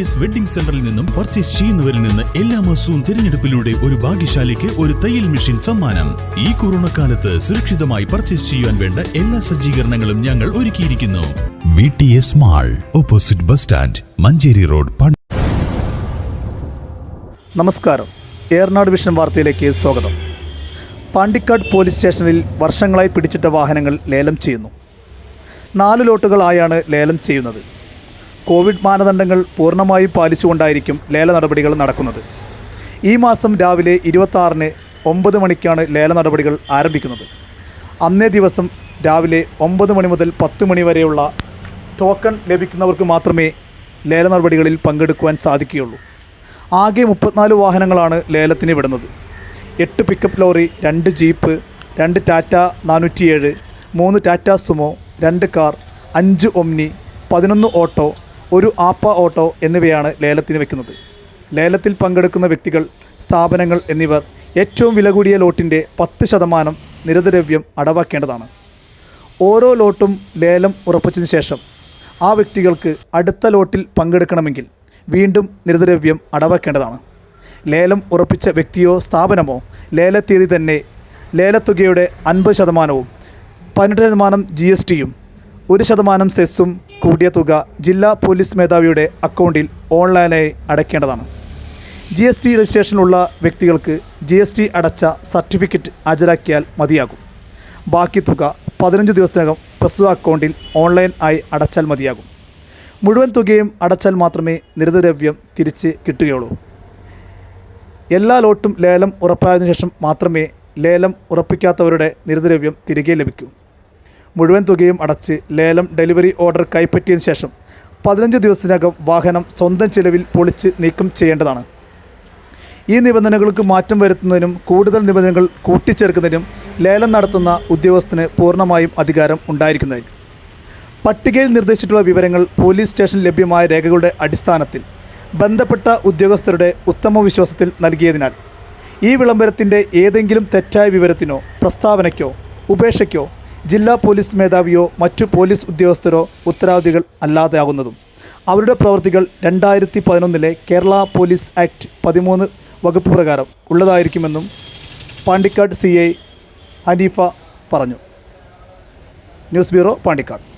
S wedding സെന്ററിൽ നിന്നും purchase ചെയ്യുന്നവരിൽ നിന്ന് എല്ലാ മാസവും തിരഞ്ഞെടുപ്പിലൂടെ ഒരു ഭാഗ്യശാലിക്ക് ഒരു തയ്യൽ മെഷീൻ സമ്മാനം. ഈ കൊറോണ കാലത്ത് സുരക്ഷിതമായി പർച്ചേസ് ചെയ്യാൻ വേണ്ട എല്ലാ സജ്ജീകരണങ്ങളും ഞങ്ങൾ ഒരുക്കിയിരിക്കുന്നു. V T S mall opposite bus stand Manjeri road നമസ്കാരം. ഏർനാട് വിഷൻ വാർത്തയിലേക്ക് സ്വാഗതം. പാണ്ടിക്കാട് പോലീസ് സ്റ്റേഷനിൽ വർഷങ്ങളായി പിടിച്ചിട്ട വാഹനങ്ങൾ ലേലം ചെയ്യുന്നു. നാല് ലോട്ടുകളായാണ് ലേലം ചെയ്യുന്നത്. കോവിഡ് മാനദണ്ഡങ്ങൾ പൂർണമായും പാലിച്ചുകൊണ്ടായിരിക്കും ലേല നടപടികൾ നടക്കുന്നത്. ഈ മാസം രാവിലെ ഇരുപത്താറിന് ഒമ്പത് മണിക്കാണ് ലേല നടപടികൾ ആരംഭിക്കുന്നത്. അന്നേ ദിവസം രാവിലെ ഒമ്പത് മണി മുതൽ പത്ത് മണി വരെയുള്ള ടോക്കൺ ലഭിക്കുന്നവർക്ക് മാത്രമേ ലേല നടപടികളിൽ പങ്കെടുക്കുവാൻ സാധിക്കുകയുള്ളൂ. ആകെ മുപ്പത്തിനാല് വാഹനങ്ങളാണ് ലേലത്തിന് വിടുന്നത്. എട്ട് പിക്കപ്പ് ലോറി രണ്ട് ജീപ്പ് രണ്ട് ടാറ്റ നാനൂറ്റിയേഴ് മൂന്ന് ടാറ്റ സുമോ രണ്ട് കാർ അഞ്ച് ഒമ്നി പതിനൊന്ന് ഓട്ടോ ഒരു ആപ്പ ഓട്ടോ എന്നിവയാണ് ലേലത്തിന് വെക്കുന്നത്. ലേലത്തിൽ പങ്കെടുക്കുന്ന വ്യക്തികൾ സ്ഥാപനങ്ങൾ എന്നിവർ ഏറ്റവും വില കൂടിയ ലോട്ടിന്റെ പത്ത് ശതമാനം നിരതദ്രവ്യം അടവാക്കേണ്ടതാണ്. ഓരോ ലോട്ടും ലേലം ഉറപ്പിച്ചതിന് ശേഷം ആ വ്യക്തികൾക്ക് അടുത്ത ലോട്ടിൽ പങ്കെടുക്കണമെങ്കിൽ വീണ്ടും നിരദ്രവ്യം അടവാക്കേണ്ടതാണ്. ലേലം ഉറപ്പിച്ച വ്യക്തിയോ സ്ഥാപനമോ ലേലത്തീയതി തന്നെ ലേലത്തുകയുടെ അൻപത് ശതമാനവും പതിനെട്ട് ശതമാനം ജി എസ് ടിയും ഒരു ശതമാനം സെസ്സും കൂടിയ തുക ജില്ലാ പോലീസ് മേധാവിയുടെ അക്കൗണ്ടിൽ ഓൺലൈനായി അടയ്ക്കേണ്ടതാണ്. ജി എസ് ടി രജിസ്ട്രേഷനുള്ള വ്യക്തികൾക്ക് ജി എസ് ടി അടച്ച സർട്ടിഫിക്കറ്റ് ഹാജരാക്കിയാൽ മതിയാകും. ബാക്കി തുക പതിനഞ്ച് ദിവസത്തിനകം പ്രസ്തുത അക്കൗണ്ടിൽ ഓൺലൈൻ ആയി അടച്ചാൽ മതിയാകും. മുഴുവൻ തുകയും അടച്ചാൽ മാത്രമേ നിരതദ്രവ്യം തിരിച്ച് കിട്ടുകയുള്ളൂ. എല്ലാ ലോട്ടും ലേലം ഉറപ്പായതിനു ശേഷം മാത്രമേ ലേലം ഉറപ്പിക്കാത്തവരുടെ നിരതദ്രവ്യം തിരികെ ലഭിക്കൂ. മുഴുവൻ തുകയും അടച്ച് ലേലം ഡെലിവറി ഓർഡർ കൈപ്പറ്റിയതിനു ശേഷം പതിനഞ്ച് ദിവസത്തിനകം വാഹനം സ്വന്തം ചിലവിൽ പൊളിച്ച് നീക്കം ചെയ്യേണ്ടതാണ്. ഈ നിബന്ധനകൾക്ക് മാറ്റം വരുത്തുന്നതിനും കൂടുതൽ നിബന്ധനകൾ കൂട്ടിച്ചേർക്കുന്നതിനും ലേലം നടത്തുന്ന ഉദ്യോഗസ്ഥന് പൂർണമായും അധികാരം ഉണ്ടായിരിക്കുന്നതിന് പട്ടികയിൽ നിർദ്ദേശിച്ചിട്ടുള്ള വിവരങ്ങൾ പോലീസ് സ്റ്റേഷൻ ലഭ്യമായ രേഖകളുടെ അടിസ്ഥാനത്തിൽ ബന്ധപ്പെട്ട ഉദ്യോഗസ്ഥരുടെ ഉത്തമ വിശ്വാസത്തിൽ നൽകിയതിനാൽ ഈ വിളംബരത്തിന്റെ ഏതെങ്കിലും തെറ്റായ വിവരത്തിനോ പ്രസ്താവനയ്ക്കോ ഉപേക്ഷയ്ക്കോ ജില്ലാ പോലീസ് മേധാവിയോ മറ്റു പോലീസ് ഉദ്യോഗസ്ഥരോ ഉത്തരവാദികൾ അല്ലാതെയാകുന്നതും. അവരുടെ പ്രവൃത്തികൾ രണ്ടായിരത്തി പതിനൊന്നിലെ കേരള പോലീസ് ആക്ട് പതിമൂന്ന് വകുപ്പ് പ്രകാരം ഉള്ളതായിരിക്കുമെന്നും പാണ്ടിക്കാട് സി ഐ ഹനീഫ പറഞ്ഞു. News bureau Pandikkad.